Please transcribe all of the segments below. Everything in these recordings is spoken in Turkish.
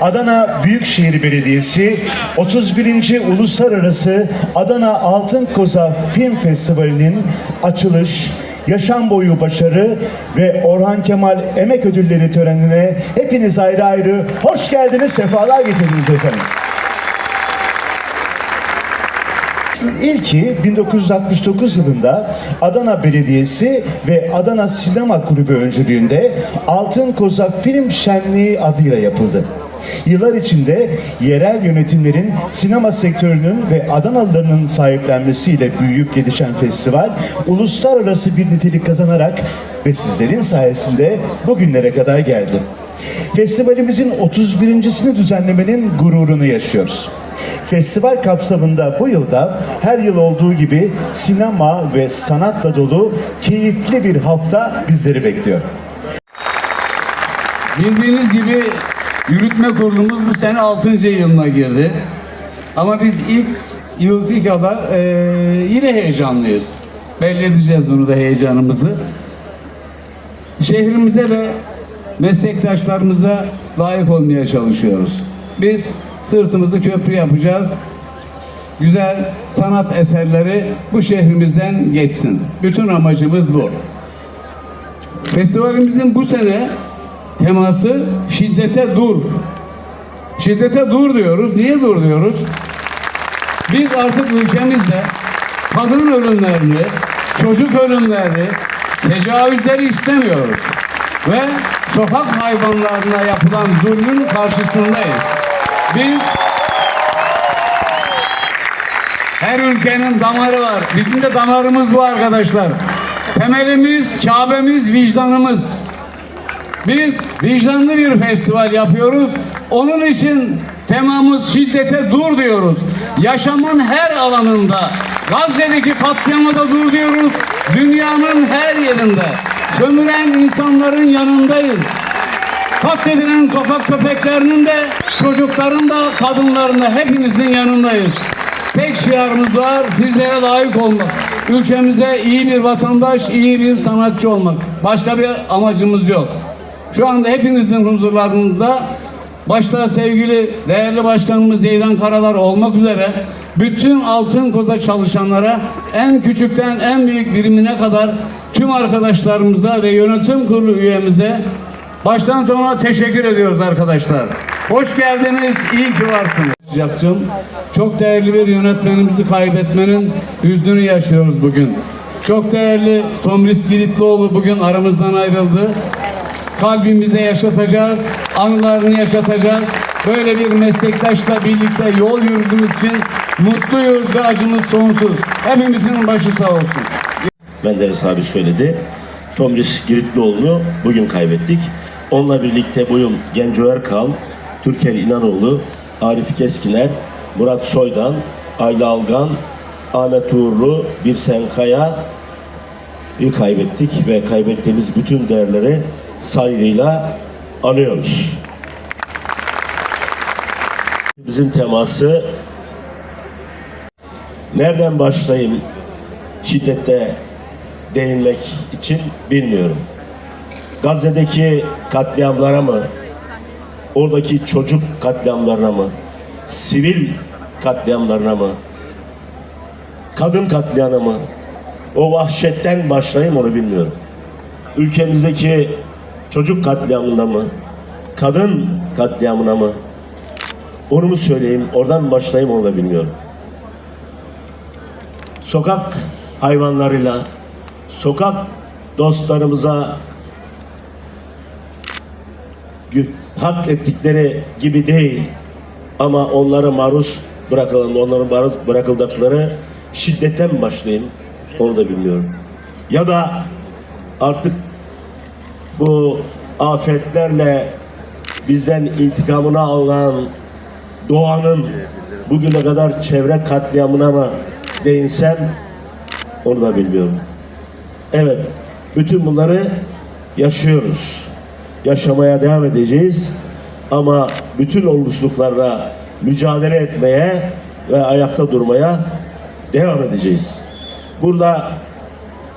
Adana Büyükşehir Belediyesi 31. Uluslararası Adana Altın Koza Film Festivali'nin açılış, yaşam boyu başarı ve Orhan Kemal Emek Ödülleri törenine hepiniz ayrı ayrı hoş geldiniz, sefalar getirdiniz efendim. İlki 1969 yılında Adana Belediyesi ve Adana Sinema Kulübü öncülüğünde Altın Koza Film Şenliği adıyla yapıldı. Yıllar içinde yerel yönetimlerin sinema sektörünün ve Adanalılarının sahiplenmesiyle büyüyüp gelişen festival uluslararası bir nitelik kazanarak ve sizlerin sayesinde bugünlere kadar geldi. Festivalimizin 31.sini düzenlemenin gururunu yaşıyoruz. Festival kapsamında bu yılda her yıl olduğu gibi sinema ve sanatla dolu keyifli bir hafta bizleri bekliyor. Bildiğiniz gibi yürütme kurulumuz bu sene 6. yılına girdi. Ama biz ilk yılki kadar eee, yine heyecanlıyız. Belli edeceğiz bunu da heyecanımızı. Şehrimize ve meslektaşlarımıza layık olmaya çalışıyoruz. Biz sırtımızı köprü yapacağız. Güzel sanat eserleri bu şehrimizden geçsin. Bütün amacımız bu. Festivalimizin bu sene teması şiddete dur. Şiddete dur diyoruz. Niye dur diyoruz? Biz artık ülkemizde kadın ölümlerini, çocuk ölümlerini, tecavüzleri istemiyoruz. Ve sokak hayvanlarına yapılan zulmün karşısındayız. Biz her ülkenin damarı var. Bizim de damarımız bu arkadaşlar. Temelimiz, Kabe'miz, vicdanımız. Biz vicdanlı bir festival yapıyoruz. Onun için temamız şiddete dur diyoruz. Yaşamın her alanında, Gazze'deki katliama da dur diyoruz. Dünyanın her yerinde sömüren insanların yanındayız. Katledilen sokak köpeklerinin de çocukların da kadınların da hepinizin yanındayız. Tek şiarımız var sizlere layık olmak. Ülkemize iyi bir vatandaş, iyi bir sanatçı olmak. Başka bir amacımız yok. Şu anda hepinizin huzurlarınızda başta sevgili değerli başkanımız Zeydan Karalar olmak üzere bütün Altın Koza çalışanlara en küçükten en büyük birimine kadar tüm arkadaşlarımıza ve yönetim kurulu üyemize baştan sona teşekkür ediyoruz arkadaşlar. Hoş geldiniz, iyi ki varsınız. Yapacağım. Çok değerli bir yönetmenimizi kaybetmenin hüznünü yaşıyoruz bugün. Çok değerli Tomris Kilitlioğlu bugün aramızdan ayrıldı kalbimize yaşatacağız, anılarını yaşatacağız. Böyle bir meslektaşla birlikte yol yürüdüğümüz için mutluyuz ve acımız sonsuz. Hepimizin başı sağ olsun. Menderes abi söyledi. Tomris Giritlioğlu'nu bugün kaybettik. Onunla birlikte bu yıl Genco Erkal, Türker İnanoğlu, Arif Keskiner, Murat Soydan, Ayla Algan, Ahmet Uğurlu, Birsen Kaya'yı kaybettik ve kaybettiğimiz bütün değerleri saygıyla anıyoruz. Bizim teması nereden başlayayım şiddette değinmek için bilmiyorum. Gazze'deki katliamlara mı, oradaki çocuk katliamlarına mı, sivil katliamlarına mı, kadın katliamına mı, o vahşetten başlayayım onu bilmiyorum. Ülkemizdeki çocuk katliamına mı, kadın katliamına mı, onu mu söyleyeyim, oradan başlayayım onu da bilmiyorum. Sokak hayvanlarıyla, sokak dostlarımıza hak ettikleri gibi değil ama onlara maruz bırakılan, onların maruz bırakıldıkları şiddetten başlayayım onu da bilmiyorum. Ya da artık bu afetlerle bizden intikamını alan doğanın bugüne kadar çevre katliamına mı değinsem onu da bilmiyorum. Evet, bütün bunları yaşıyoruz. Yaşamaya devam edeceğiz. Ama bütün olumsuzluklarla mücadele etmeye ve ayakta durmaya devam edeceğiz. Burada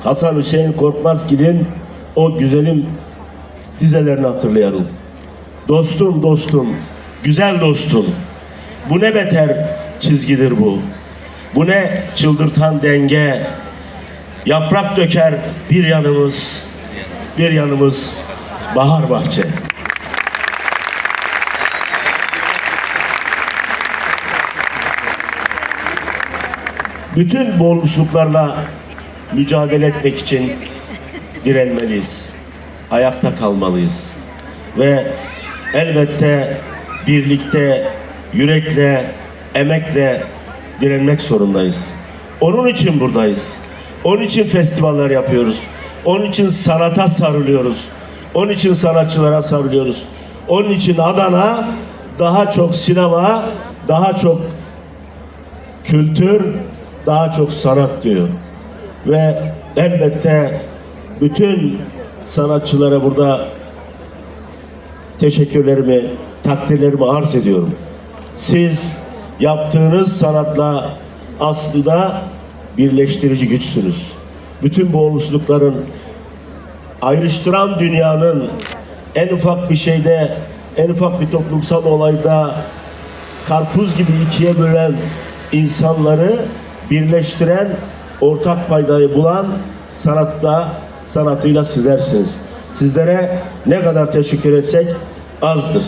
Hasan Hüseyin Korkmazgil'in o güzelim dizelerini hatırlayalım. Dostum dostum, güzel dostum. Bu ne beter çizgidir bu. Bu ne çıldırtan denge. Yaprak döker bir yanımız, bir yanımız bahar bahçe. Bütün bolluklarla mücadele etmek için direnmeliyiz. Ayakta kalmalıyız. Ve elbette birlikte, yürekle, emekle direnmek zorundayız. Onun için buradayız. Onun için festivaller yapıyoruz. Onun için sanata sarılıyoruz. Onun için sanatçılara sarılıyoruz. Onun için Adana daha çok sinema, daha çok kültür, daha çok sanat diyor. Ve elbette bütün sanatçılara burada teşekkürlerimi, takdirlerimi arz ediyorum. Siz yaptığınız sanatla aslında birleştirici güçsünüz. Bütün bu olumsuzlukların ayrıştıran dünyanın en ufak bir şeyde, en ufak bir toplumsal olayda karpuz gibi ikiye bölen insanları birleştiren, ortak paydayı bulan sanatta, sanatıyla sizlersiniz. Sizlere ne kadar teşekkür etsek azdır.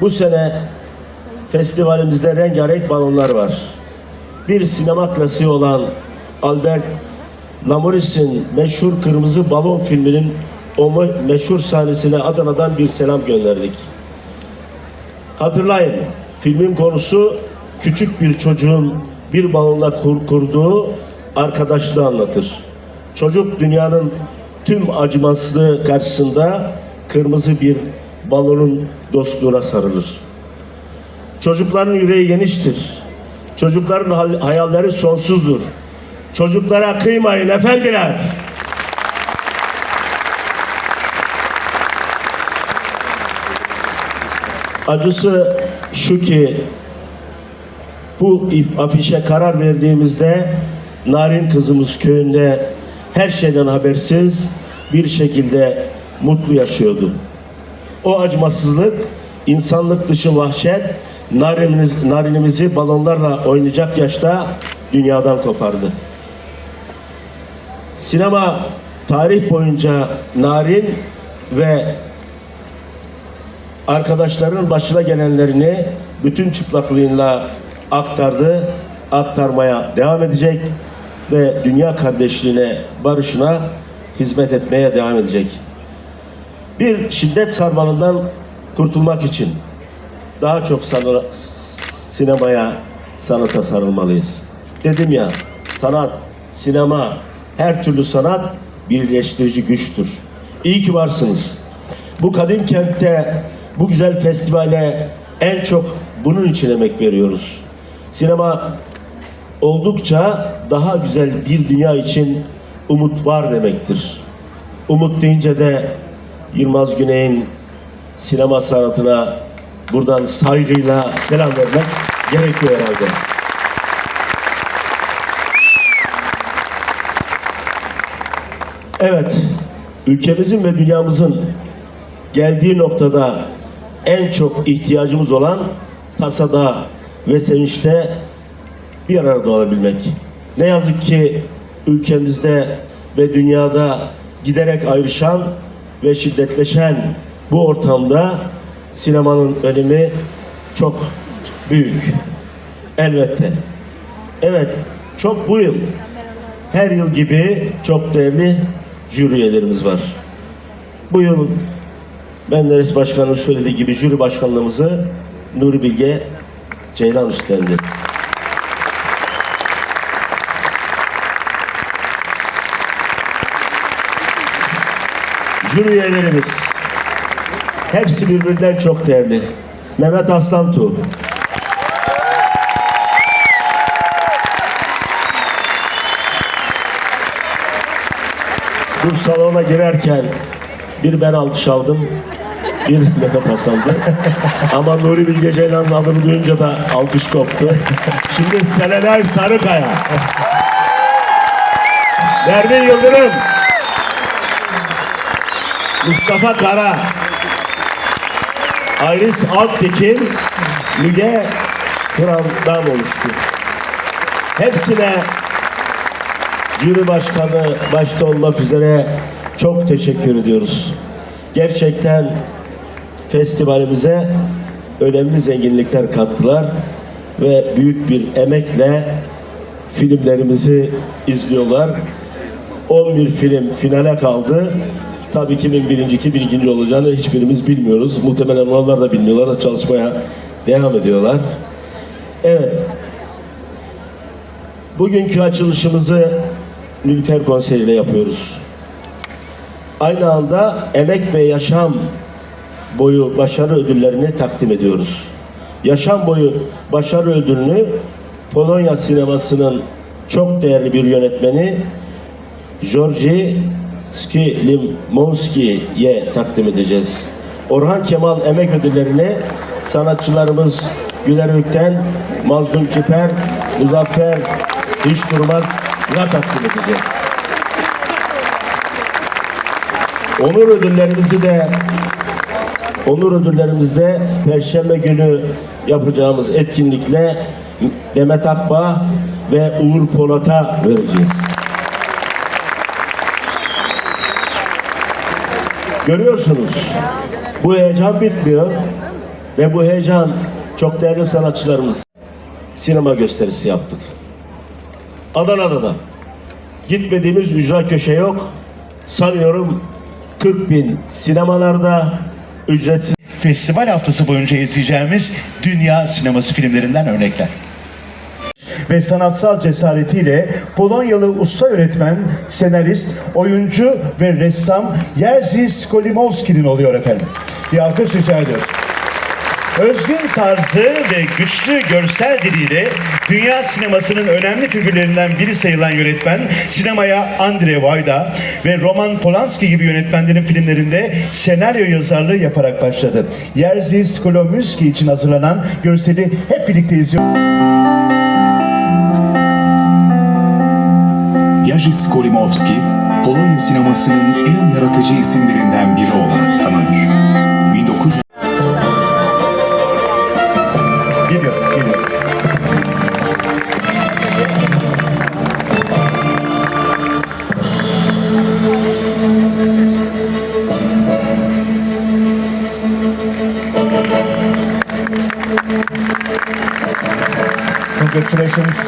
Bu sene festivalimizde rengarenk balonlar var. Bir sinema klasiği olan Albert Lamoris'in meşhur Kırmızı Balon filminin o me- meşhur sahnesine Adana'dan bir selam gönderdik. Hatırlayın, filmin konusu küçük bir çocuğun bir balonla kur- kurduğu arkadaşlığı anlatır. Çocuk dünyanın tüm acımasızlığı karşısında kırmızı bir balonun dostluğuna sarılır. Çocukların yüreği geniştir. Çocukların hayalleri sonsuzdur. Çocuklara kıymayın efendiler. Acısı şu ki bu afişe karar verdiğimizde Narin kızımız köyünde her şeyden habersiz bir şekilde mutlu yaşıyordu. O acımasızlık, insanlık dışı vahşet, narinimiz, narinimizi balonlarla oynayacak yaşta dünyadan kopardı. Sinema tarih boyunca narin ve arkadaşlarının başına gelenlerini bütün çıplaklığıyla aktardı, aktarmaya devam edecek ve dünya kardeşliğine, barışına hizmet etmeye devam edecek. Bir şiddet sarmalından kurtulmak için daha çok sana- sinemaya, sanata sarılmalıyız. Dedim ya, sanat, sinema, her türlü sanat birleştirici güçtür. İyi ki varsınız. Bu kadim kentte, bu güzel festivale en çok bunun için emek veriyoruz. Sinema oldukça daha güzel bir dünya için umut var demektir. Umut deyince de Yılmaz Güney'in sinema sanatına buradan saygıyla selam vermek gerekiyor herhalde. Evet, ülkemizin ve dünyamızın geldiği noktada en çok ihtiyacımız olan tasada ve sevinçte bir arada olabilmek. Ne yazık ki ülkemizde ve dünyada giderek ayrışan ve şiddetleşen bu ortamda sinemanın önemi çok büyük. Elbette. Evet, çok bu yıl her yıl gibi çok değerli jüri üyelerimiz var. Bu yıl Menderes Başkanı'nın söylediği gibi jüri başkanlığımızı Nuri Bilge Ceylan üstlendi. Jüri üyelerimiz hepsi birbirinden çok değerli. Mehmet Aslantu, bu salona girerken bir ben alkış aldım, bir Mehmet Hasan'dı. Ama Nuri Bilge Ceylan'ın adını duyunca da alkış koptu. Şimdi Selenay Sarıkaya. Nermin Yıldırım. Mustafa Kara, Iris Altekin, Müge Turan'dan oluştu. Hepsine jüri başkanı başta olmak üzere çok teşekkür ediyoruz. Gerçekten festivalimize önemli zenginlikler kattılar ve büyük bir emekle filmlerimizi izliyorlar. 11 film finale kaldı. Tabii kimin birinci, kimin ikinci olacağını hiçbirimiz bilmiyoruz. Muhtemelen onlar da bilmiyorlar çalışmaya devam ediyorlar. Evet. Bugünkü açılışımızı Nilüfer Konseri ile yapıyoruz. Aynı anda emek ve yaşam boyu başarı ödüllerini takdim ediyoruz. Yaşam boyu başarı ödülünü Polonya sinemasının çok değerli bir yönetmeni Georgi Sklimonski'ye takdim edeceğiz. Orhan Kemal emek ödüllerini sanatçılarımız Güler Ökten, Mazlum Kiper, Muzaffer Hiç Durmaz'a takdim edeceğiz. Onur ödüllerimizi de Onur ödüllerimizde Perşembe günü yapacağımız etkinlikle Demet Akbağ ve Uğur Polat'a vereceğiz. Görüyorsunuz bu heyecan bitmiyor ve bu heyecan çok değerli sanatçılarımız sinema gösterisi yaptık. Adana'da da gitmediğimiz ücra köşe yok. Sanıyorum 40 bin sinemalarda ücretsiz Festival haftası boyunca izleyeceğimiz dünya sineması filmlerinden örnekler. Ve sanatsal cesaretiyle Polonyalı usta öğretmen, senarist, oyuncu ve ressam Jerzy Skolimowski'nin oluyor efendim. Bir alkış rica ediyoruz. Özgün tarzı ve güçlü görsel diliyle dünya sinemasının önemli figürlerinden biri sayılan yönetmen sinemaya Andrzej Wajda ve Roman Polanski gibi yönetmenlerin filmlerinde senaryo yazarlığı yaparak başladı. Jerzy Skolimowski için hazırlanan görseli hep birlikte izliyoruz. Jerzy Skolimowski, Polonya sinemasının en yaratıcı isimlerinden biri olarak tanınır. Congratulations.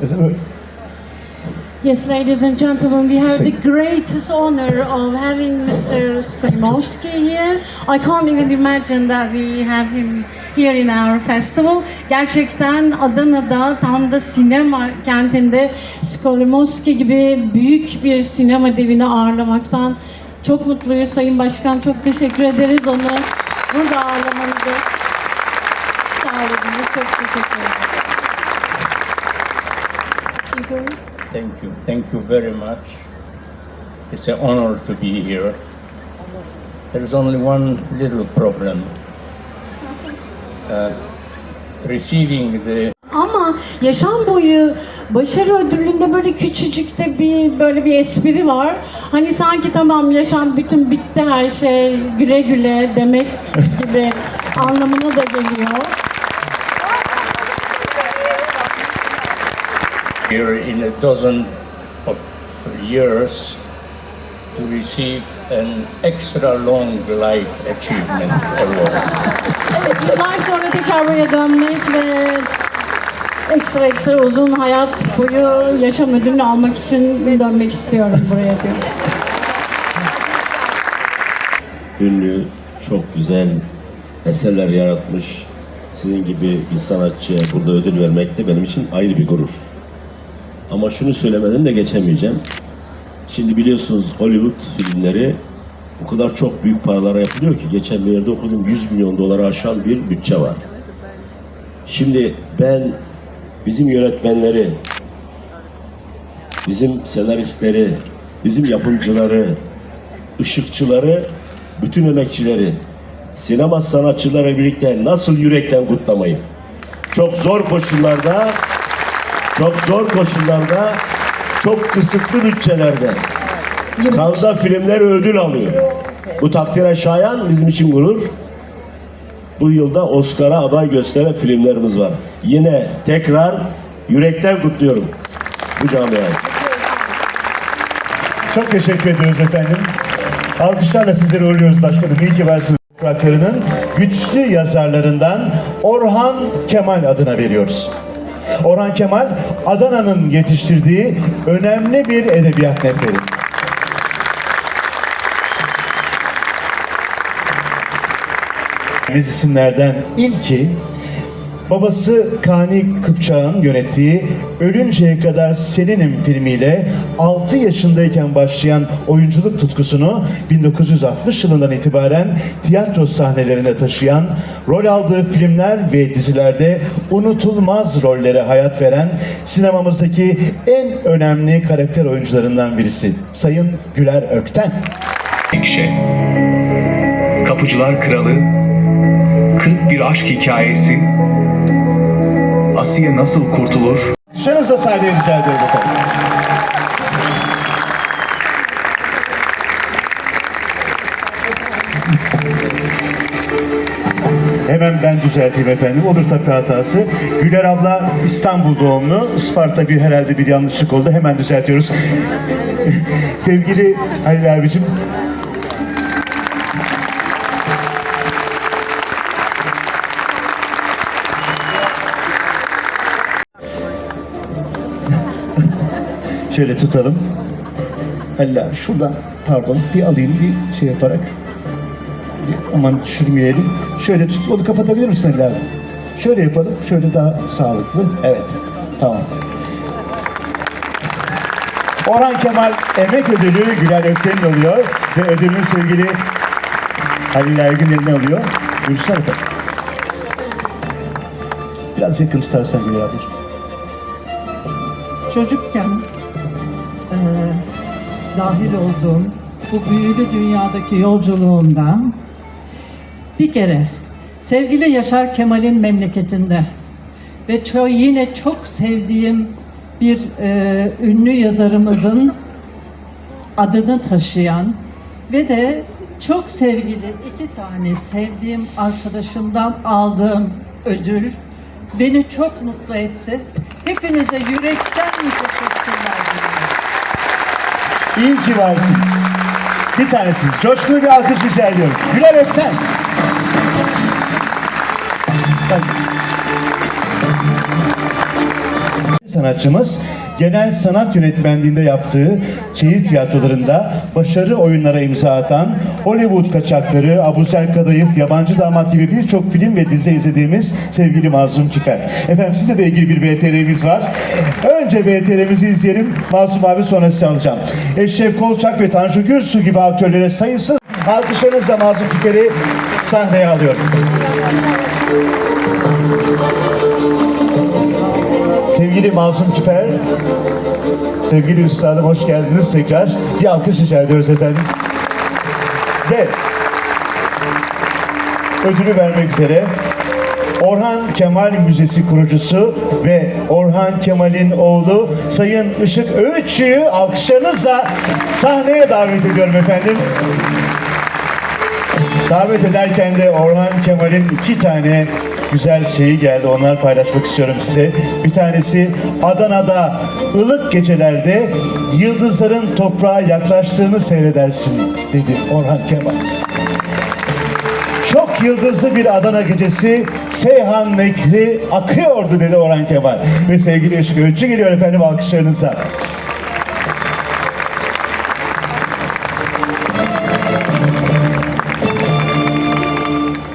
Is Yes, ladies and gentlemen, we have the greatest honor of having Mr. Skolimowski here. I can't even imagine that we have him here in our festival. Gerçekten Adana'da tam da sinema kentinde Skolimowski gibi büyük bir sinema devini ağırlamaktan çok mutluyuz. Sayın Başkan çok teşekkür ederiz onu burada ağırlamanızı sağladığınız çok teşekkür ederim. Thank you. Thank you very much. It's an honor to be here. There's only one little problem. Uh, receiving the Ama yaşam boyu başarı ödülünde böyle küçücük de bir böyle bir espri var. Hani sanki tamam yaşam bütün bitti her şey güle güle demek gibi anlamına da geliyor. here in a dozen of years to receive an extra long life achievement award. Evet yıllar sonra tekrar buraya dönmek ve ekstra ekstra uzun hayat boyu yaşam ödülünü almak için dönmek istiyorum buraya diyor. ünlü, çok güzel eserler yaratmış sizin gibi bir sanatçıya burada ödül vermek de benim için ayrı bir gurur. Ama şunu söylemeden de geçemeyeceğim. Şimdi biliyorsunuz Hollywood filmleri o kadar çok büyük paralara yapılıyor ki geçen bir yerde okudum 100 milyon dolara aşan bir bütçe var. Şimdi ben bizim yönetmenleri, bizim senaristleri, bizim yapımcıları, ışıkçıları, bütün emekçileri, sinema sanatçıları birlikte nasıl yürekten kutlamayı? Çok zor koşullarda, çok zor koşullarda, çok kısıtlı bütçelerde Kansa filmler ödül alıyor. Bu takdire şayan bizim için gurur. Bu yılda Oscar'a aday gösteren filmlerimiz var. Yine tekrar yürekten kutluyorum bu camiayı. Çok teşekkür ediyoruz efendim. Alkışlarla sizleri uğurluyoruz başkanım. İyi ki varsınız. Topraklarının güçlü yazarlarından Orhan Kemal adına veriyoruz. Orhan Kemal, Adana'nın yetiştirdiği önemli bir edebiyat neferi. İsimlerden ilki babası Kani Kıpçak'ın yönettiği Ölünceye Kadar Seninim filmiyle 6 yaşındayken başlayan oyunculuk tutkusunu 1960 yılından itibaren tiyatro sahnelerine taşıyan, rol aldığı filmler ve dizilerde unutulmaz rollere hayat veren sinemamızdaki en önemli karakter oyuncularından birisi Sayın Güler Ökten. Ekşe Kapıcılar Kralı Kırık bir aşk hikayesi Asiye nasıl kurtulur? Şanınıza sahneye rica ediyorum efendim. Hemen ben düzelteyim efendim. Olur tabii hatası. Güler abla İstanbul doğumlu. Isparta bir herhalde bir yanlışlık oldu. Hemen düzeltiyoruz. Sevgili Halil abicim. Şöyle tutalım. Halil şuradan pardon bir alayım bir şey yaparak. Aman düşürmeyelim. Şöyle tut. Onu kapatabilir misin Halil? Şöyle yapalım. Şöyle daha sağlıklı. Evet. Tamam. Orhan Kemal Emek Ödülü Güler Ökten'in alıyor ve ödülünü sevgili Halil Ergün eline alıyor. Buyursunlar efendim. Biraz yakın tutarsan Güler ablacığım. çocukken dahil olduğum bu büyülü dünyadaki yolculuğumda bir kere sevgili Yaşar Kemal'in memleketinde ve ço- yine çok sevdiğim bir eee, ünlü yazarımızın adını taşıyan ve de çok sevgili iki tane sevdiğim arkadaşımdan aldığım ödül beni çok mutlu etti. Hepinize yürekten teşekkürler diliyorum. İyi ki varsınız. Bir tanesiniz. Coşkulu bir alkış rica ediyorum. Güler Ökten. Sanatçımız genel sanat yönetmenliğinde yaptığı şehir tiyatrolarında başarı oyunlara imza atan Hollywood kaçakları, Abuzer Kadayıf, Yabancı Damat gibi birçok film ve dizi izlediğimiz sevgili Mazlum Kiper. Efendim size de ilgili bir VTR'miz var. Önce VTR'mizi izleyelim. Masum abi sonra size alacağım. Eşref Kolçak ve Tanju Gürsu gibi aktörlere sayısız alkışlarınızla Mazlum Kiper'i sahneye alıyorum. Sevgili Mazlum Kiper, sevgili üstadım hoş geldiniz tekrar. Bir alkış rica ediyoruz efendim. Ve ödülü vermek üzere Orhan Kemal Müzesi kurucusu ve Orhan Kemal'in oğlu Sayın Işık Öğütçü'yü alkışlarınızla sahneye davet ediyorum efendim. Davet ederken de Orhan Kemal'in iki tane güzel şeyi geldi. Onları paylaşmak istiyorum size. Bir tanesi Adana'da ılık gecelerde yıldızların toprağa yaklaştığını seyredersin dedi Orhan Kemal. Yıldızlı bir Adana gecesi Seyhan Nekri akıyordu dedi Orhan Kemal. Ve sevgili Işık Öğütçü geliyor efendim alkışlarınıza.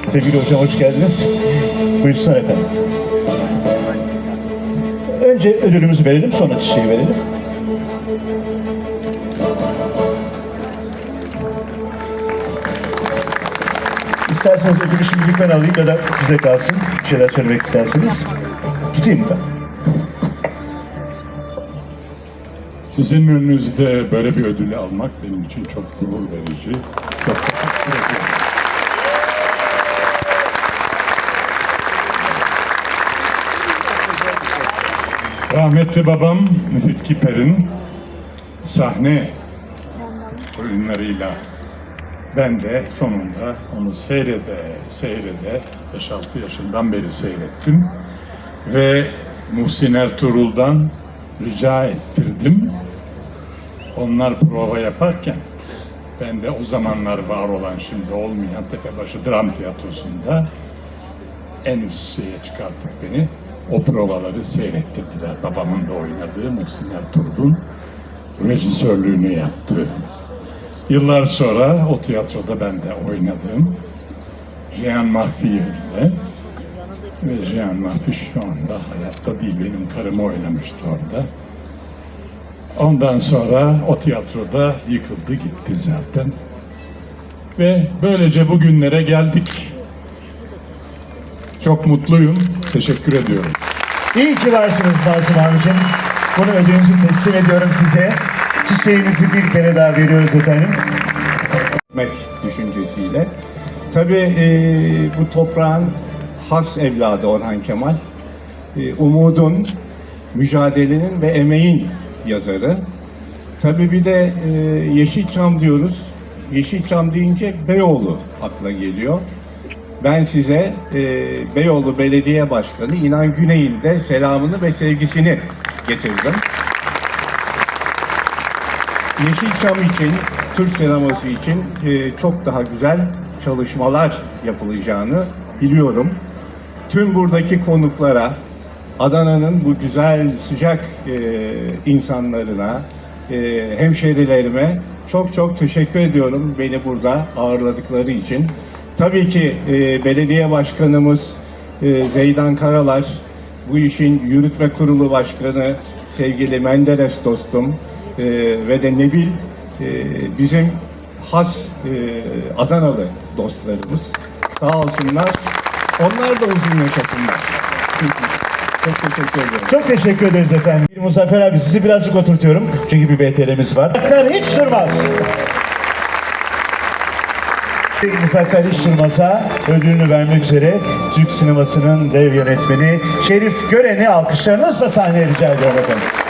Sevgili hocam hoş geldiniz. Buyursunlar efendim. Önce ödülümüzü verelim sonra çiçeği verelim. İsterseniz ödülü şimdilik ben alayım ya da size kalsın. Bir şeyler söylemek isterseniz. Tutayım ben? Sizin önünüzde böyle bir ödülü almak benim için çok gurur verici. Çok teşekkür ediyorum. Rahmetli babam Müfit Kiper'in sahne oyunlarıyla ben de sonunda onu seyrede seyrede 5-6 yaşından beri seyrettim ve Muhsin Ertuğrul'dan rica ettirdim. Onlar prova yaparken ben de o zamanlar var olan şimdi olmayan Tepebaşı Dram Tiyatrosu'nda en üst şeye çıkartıp beni o provaları seyrettirdiler. Babamın da oynadığı Muhsin Ertuğrul'un rejisörlüğünü yaptı. Yıllar sonra o tiyatroda ben de oynadım. Jean Mahfi ile ve Jean Mahfi şu anda hayatta değil benim karımı oynamıştı orada. Ondan sonra o tiyatroda yıkıldı gitti zaten. Ve böylece bugünlere geldik. Çok mutluyum. Teşekkür ediyorum. İyi ki varsınız Masum abicim. Bunu ödülünüzü teslim ediyorum size. Çiçeğinizi bir kere daha veriyoruz efendim. etmek düşüncesiyle. Tabii e, bu toprağın has evladı Orhan Kemal. E, umudun, mücadelenin ve emeğin yazarı. Tabii bir de e, Yeşilçam diyoruz. Yeşilçam deyince Beyoğlu akla geliyor. Ben size e, Beyoğlu Belediye Başkanı İnan Güney'in de selamını ve sevgisini getirdim. Yeşilçam için, Türk sineması için e, çok daha güzel çalışmalar yapılacağını biliyorum. Tüm buradaki konuklara, Adana'nın bu güzel, sıcak e, insanlarına, e, hemşerilerime çok çok teşekkür ediyorum beni burada ağırladıkları için. Tabii ki e, belediye başkanımız e, Zeydan Karalar, bu işin yürütme kurulu başkanı sevgili Menderes dostum e, ve de Nebil e, bizim has e, Adanalı dostlarımız. Sağ olsunlar. Onlar da uzun yaşasınlar. Çok teşekkür ediyorum. Çok teşekkür ederiz efendim. Muzaffer abi sizi birazcık oturtuyorum. Çünkü bir BTR'miz var. Muzaffer hiç durmaz. Muzaffer hiç durmaz'a ödülünü vermek üzere Türk sinemasının dev yönetmeni Şerif Gören'i alkışlarınızla sahneye rica ediyorum efendim.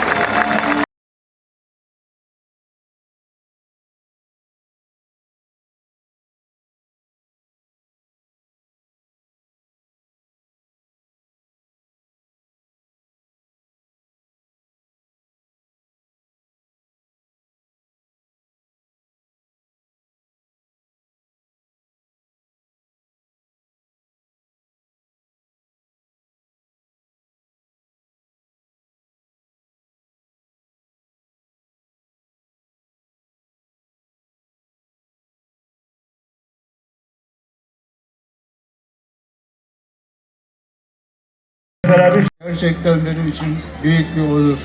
Abi Gerçekten benim için büyük bir onur.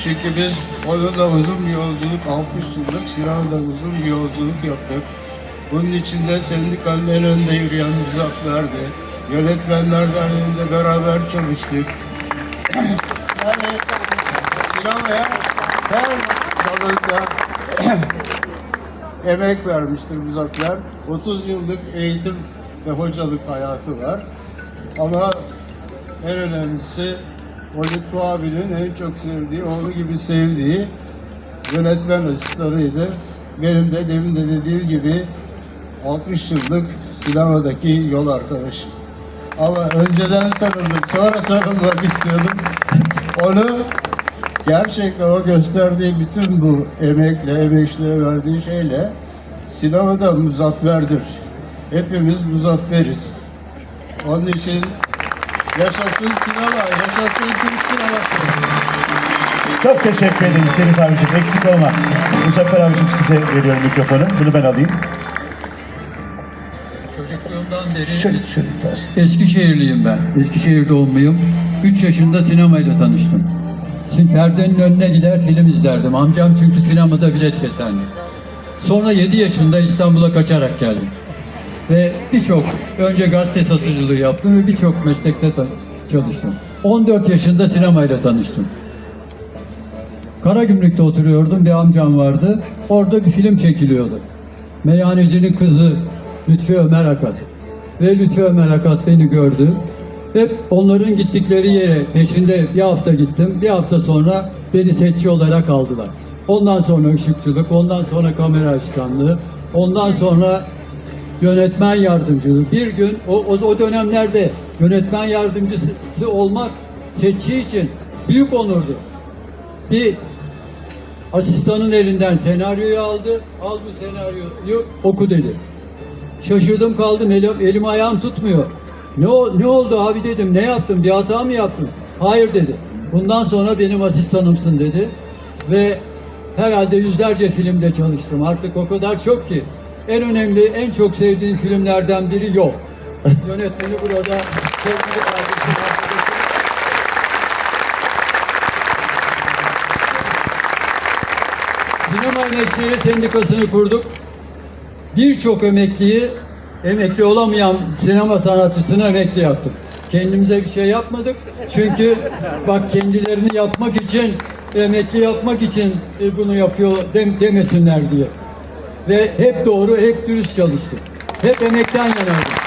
Çünkü biz onunla uzun bir yolculuk, 60 yıllık sinemada uzun bir yolculuk yaptık. Bunun içinde sendikanın en önde yürüyen Muzaffer'di. Yönetmenler Derneği'nde beraber çalıştık. yani sinemaya her dalında emek vermiştir Muzaffer. 30 yıllık eğitim ve hocalık hayatı var. Ama en önemlisi o Lütfü abinin en çok sevdiği, oğlu gibi sevdiği yönetmen asistanıydı. Benim de demin de dediğim gibi 60 yıllık sinemadaki yol arkadaşım. Ama önceden sarıldık, sonra sarılmak istiyordum. Onu gerçekten o gösterdiği bütün bu emekle, emeçlere verdiği şeyle sinemada muzafferdir. Hepimiz muzafferiz. Onun için yaşasın sinema, yaşasın Türk sineması. çok teşekkür ederiz Şerif abicim. Eksik olma. Muzaffer abicim size veriyorum mikrofonu. Bunu ben alayım. Çocukluğumdan beri Şöyle, şöyle biraz. Eskişehirliyim ben. Eskişehir doğumluyum. 3 yaşında sinemayla tanıştım. Şimdi perdenin önüne gider film izlerdim. Amcam çünkü sinemada bilet keserdi. Sonra 7 yaşında İstanbul'a kaçarak geldim. Ve birçok, önce gazete satıcılığı yaptım ve birçok meslekte çalıştım. 14 yaşında sinemayla tanıştım. Karagümrük'te oturuyordum. Bir amcam vardı. Orada bir film çekiliyordu. Meyhanecinin kızı Lütfi Ömer Akat. Ve Lütfi Ömer Akat beni gördü. Hep onların gittikleri yere peşinde bir hafta gittim. Bir hafta sonra beni setçi olarak aldılar. Ondan sonra ışıkçılık, ondan sonra kamera asistanlığı, ondan sonra yönetmen yardımcılığı. Bir gün o, o, o dönemlerde yönetmen yardımcısı olmak setçi için büyük onurdu. Bir asistanın elinden senaryoyu aldı. Al bu senaryoyu oku dedi. Şaşırdım kaldım elim, elim ayağım tutmuyor. Ne, ne oldu abi dedim ne yaptım bir hata mı yaptım? Hayır dedi. Bundan sonra benim asistanımsın dedi. Ve herhalde yüzlerce filmde çalıştım. Artık o kadar çok ki. En önemli, en çok sevdiğim filmlerden biri yok. Yönetmeni burada sevgili kardeşim. Sinema Emekçileri Sendikası'nı kurduk. Birçok emekliyi, emekli olamayan sinema sanatçısını emekli yaptık. Kendimize bir şey yapmadık. Çünkü bak kendilerini yapmak için, emekli yapmak için e, bunu yapıyor dem- demesinler diye. Ve hep doğru, hep dürüst çalıştık. Hep emekten yanaydık.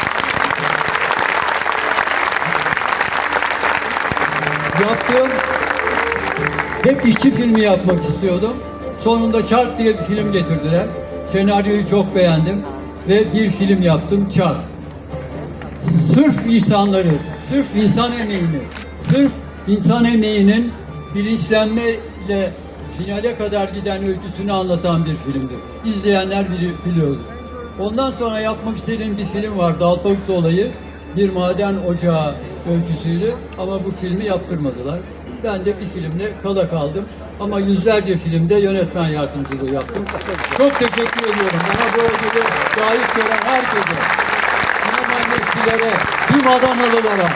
Yaptığım hep işçi filmi yapmak istiyordum. Sonunda Çark diye bir film getirdiler. Senaryoyu çok beğendim ve bir film yaptım Çark. Sırf insanları, sırf insan emeğini, sırf insan emeğinin bilinçlenmeyle finale kadar giden öyküsünü anlatan bir filmdi. İzleyenler bili- biliyordu. Ondan sonra yapmak istediğim bir film vardı. Alpavuklu olayı. Bir maden ocağı öyküsüydü ama bu filmi yaptırmadılar. Ben de bir filmle kala kaldım. Ama yüzlerce filmde yönetmen yardımcılığı yaptım. Çok teşekkür ediyorum. Bana bu ödülü layık gören herkese. Sinema emekçilere, tüm Adanalılara,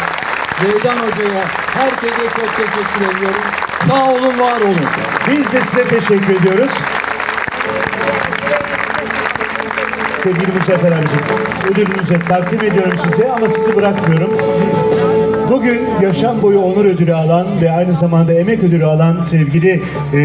Ceydan Hoca'ya, herkese çok teşekkür ediyorum. Sağ olun, var olun. Biz de size teşekkür ediyoruz. Sevgili Muzaffer abicim, ödülünüzü takdim ediyorum size ama sizi bırakmıyorum. Bugün yaşam boyu onur ödülü alan ve aynı zamanda emek ödülü alan sevgili e,